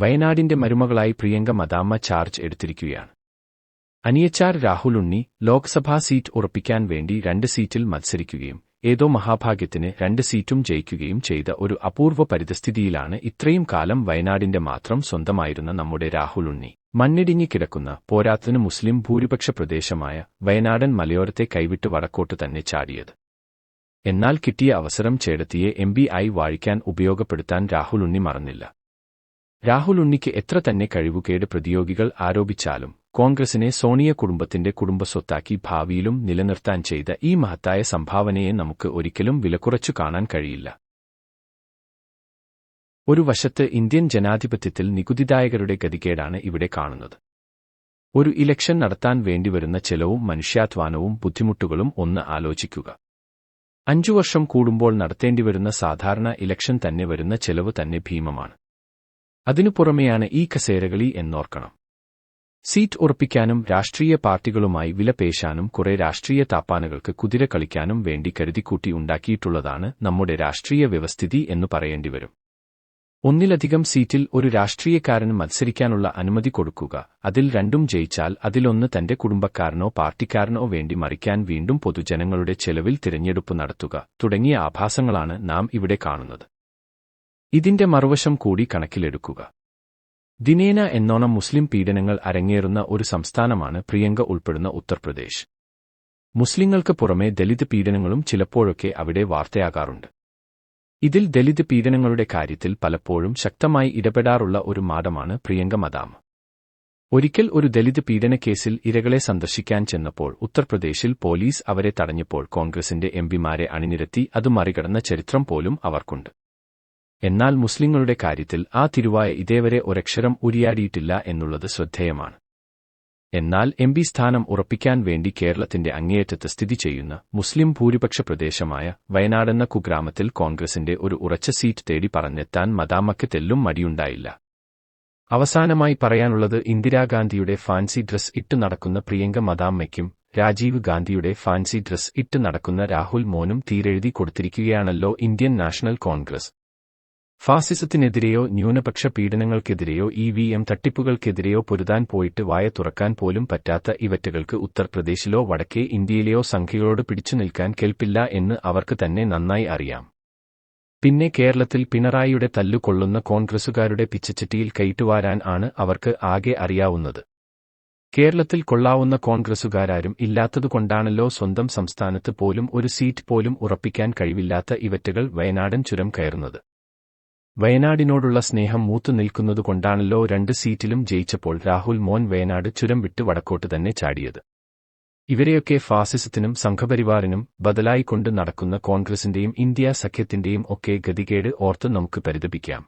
വയനാടിന്റെ മരുമകളായി പ്രിയങ്ക മദാമ്മ ചാർജ് എടുത്തിരിക്കുകയാണ്. അനിയച്ചാർ രാഹുൽ ഉണ്ണി ലോക്സഭാ സീറ്റ് ഉറപ്പിക്കാൻ വേണ്ടി രണ്ട് സീറ്റിൽ മത്സരിക്കുകയും ഏതോ മഹാഭാഗ്യത്തിന് രണ്ട് സീറ്റും ജയിക്കുകയും ചെയ്ത ഒരു അപൂർവ പരിതസ്ഥിതിയിലാണ് ഇത്രയും കാലം വയനാടിന്റെ മാത്രം സ്വന്തമായിരുന്ന നമ്മുടെ രാഹുൽ ഉണ്ണി. മണ്ണിടിഞ്ഞു കിടക്കുന്ന പോരാത്തിന് മുസ്ലിം ഭൂരിപക്ഷ പ്രദേശമായ വയനാടൻ മലയോരത്തെ കൈവിട്ട് വടക്കോട്ട് തന്നെ ചാടിയത്. എന്നാൽ കിട്ടിയ അവസരം ചേടത്തിയെ എം ബി ആയി വാഴിക്കാൻ ഉപയോഗപ്പെടുത്താൻ രാഹുൽ ഉണ്ണി മറന്നില്ല. രാഹുൽ ഉണ്ണിക്ക് എത്ര തന്നെ കഴിവുകേട് പ്രതിയോഗികൾ ആരോപിച്ചാലും കോൺഗ്രസിനെ സോണിയ കുടുംബത്തിന്റെ കുടുംബസ്വത്താക്കി ഭാവിയിലും നിലനിർത്താൻ ചെയ്ത ഈ മഹത്തായ സംഭാവനയെ നമുക്ക് ഒരിക്കലും വിലക്കുറച്ചു കാണാൻ കഴിയില്ല. ഒരു വശത്ത് ഇന്ത്യൻ ജനാധിപത്യത്തിൽ നികുതിദായകരുടെ ഗതികേടാണ് ഇവിടെ കാണുന്നത്. ഒരു ഇലക്ഷൻ നടത്താൻ വേണ്ടിവരുന്ന ചെലവും മനുഷ്യാധ്വാനവും ബുദ്ധിമുട്ടുകളും ഒന്ന് ആലോചിക്കുക. അഞ്ചു വർഷം കൂടുമ്പോൾ നടത്തേണ്ടിവരുന്ന സാധാരണ ഇലക്ഷൻ തന്നെ വരുന്ന ചെലവ് തന്നെ ഭീമമാണ്. അതിനു പുറമെയാണ് ഈ കസേരകളി എന്നോർക്കണം. സീറ്റ് ഉറപ്പിക്കാനും രാഷ്ട്രീയ പാർട്ടികളുമായി വിലപേശാനും കുറെ രാഷ്ട്രീയ താപ്പാനുകൾക്ക് കുതിര കളിക്കാനും വേണ്ടി കരുതിക്കൂട്ടി ഉണ്ടാക്കിയിട്ടുള്ളതാണ് നമ്മുടെ രാഷ്ട്രീയ വ്യവസ്ഥിതി എന്ന് പറയേണ്ടിവരും ഒന്നിലധികം സീറ്റിൽ ഒരു രാഷ്ട്രീയക്കാരന് മത്സരിക്കാനുള്ള അനുമതി കൊടുക്കുക അതിൽ രണ്ടും ജയിച്ചാൽ അതിലൊന്ന് തന്റെ കുടുംബക്കാരനോ പാർട്ടിക്കാരനോ വേണ്ടി മറിക്കാൻ വീണ്ടും പൊതുജനങ്ങളുടെ ചെലവിൽ തിരഞ്ഞെടുപ്പ് നടത്തുക തുടങ്ങിയ ആഭാസങ്ങളാണ് നാം ഇവിടെ കാണുന്നത്. ഇതിന്റെ മറുവശം കൂടി കണക്കിലെടുക്കുക. ദിനേന എന്നോണം മുസ്ലിം പീഡനങ്ങൾ അരങ്ങേറുന്ന ഒരു സംസ്ഥാനമാണ് പ്രിയങ്ക ഉൾപ്പെടുന്ന ഉത്തർപ്രദേശ്. മുസ്ലിങ്ങൾക്ക് പുറമെ ദലിത് പീഡനങ്ങളും ചിലപ്പോഴൊക്കെ അവിടെ വാർത്തയാകാറുണ്ട്. ഇതിൽ ദലിത് പീഡനങ്ങളുടെ കാര്യത്തിൽ പലപ്പോഴും ശക്തമായി ഇടപെടാറുള്ള ഒരു മാഡമാണ് പ്രിയങ്ക മദാം. ഒരിക്കൽ ഒരു ദലിത് പീഡനക്കേസിൽ ഇരകളെ സന്ദർശിക്കാൻ ചെന്നപ്പോൾ ഉത്തർപ്രദേശിൽ പോലീസ് അവരെ തടഞ്ഞപ്പോൾ കോൺഗ്രസിന്റെ എംപിമാരെ അണിനിരത്തി അത് മറികടന്ന ചരിത്രം പോലും അവർക്കുണ്ട്. എന്നാൽ മുസ്ലിങ്ങളുടെ കാര്യത്തിൽ ആ തിരുവായ ഇതേവരെ ഒരക്ഷരം ഉരിയാടിയിട്ടില്ല എന്നുള്ളത് ശ്രദ്ധേയമാണ്. എന്നാൽ എം പി സ്ഥാനം ഉറപ്പിക്കാൻ വേണ്ടി കേരളത്തിന്റെ അങ്ങേയറ്റത്ത് സ്ഥിതി ചെയ്യുന്ന മുസ്ലിം ഭൂരിപക്ഷ പ്രദേശമായ വയനാടെന്ന കുഗ്രാമത്തിൽ കോൺഗ്രസിന്റെ ഒരു ഉറച്ച സീറ്റ് തേടി പറഞ്ഞെത്താൻ മദാമയ്ക്ക് തെല്ലും മടിയുണ്ടായില്ല. അവസാനമായി പറയാനുള്ളത് ഇന്ദിരാഗാന്ധിയുടെ ഫാൻസി ഡ്രസ് ഇട്ട് നടക്കുന്ന പ്രിയങ്ക മദാമ്മയ്ക്കും രാജീവ് ഗാന്ധിയുടെ ഫാൻസി ഡ്രസ് ഇട്ട് നടക്കുന്ന രാഹുൽ മോനും തീരെഴുതി കൊടുത്തിരിക്കുകയാണല്ലോ ഇന്ത്യൻ നാഷണൽ കോൺഗ്രസ്. ഫാസിസത്തിനെതിരെയോ ന്യൂനപക്ഷ പീഡനങ്ങൾക്കെതിരെയോ ഇ വി എം തട്ടിപ്പുകൾക്കെതിരെയോ പൊരുതാൻ പോയിട്ട് വായ തുറക്കാൻ പോലും പറ്റാത്ത ഇവറ്റകൾക്ക് ഉത്തർപ്രദേശിലോ വടക്കേ ഇന്ത്യയിലെയോ സംഖ്യകളോട് പിടിച്ചു നിൽക്കാൻ കേൾപ്പില്ല എന്ന് അവർക്ക് തന്നെ നന്നായി അറിയാം. പിന്നെ കേരളത്തിൽ പിണറായിയുടെ തല്ലുകൊള്ളുന്ന കോൺഗ്രസുകാരുടെ പിച്ചച്ചട്ടിയിൽ കയറ്റുവാരാൻ ആണ് അവർക്ക് ആകെ അറിയാവുന്നത്. കേരളത്തിൽ കൊള്ളാവുന്ന കോൺഗ്രസുകാരും ഇല്ലാത്തതുകൊണ്ടാണല്ലോ സ്വന്തം സംസ്ഥാനത്ത് പോലും ഒരു സീറ്റ് പോലും ഉറപ്പിക്കാൻ കഴിവില്ലാത്ത ഇവറ്റകൾ വയനാടൻ ചുരം കയറുന്നത്. വയനാടിനോടുള്ള സ്നേഹം മൂത്തു നിൽക്കുന്നതുകൊണ്ടാണല്ലോ രണ്ട് സീറ്റിലും ജയിച്ചപ്പോൾ രാഹുൽ മോൻ വയനാട് ചുരം വിട്ട് വടക്കോട്ട് തന്നെ ചാടിയത്. ഇവരെയൊക്കെ ഫാസിസത്തിനും സംഘപരിവാറിനും ബദലായിക്കൊണ്ട് നടക്കുന്ന കോൺഗ്രസിന്റെയും ഇന്ത്യ സഖ്യത്തിന്റെയും ഒക്കെ ഗതികേട് ഓർത്ത് നമുക്ക് പരിതപിക്കാം.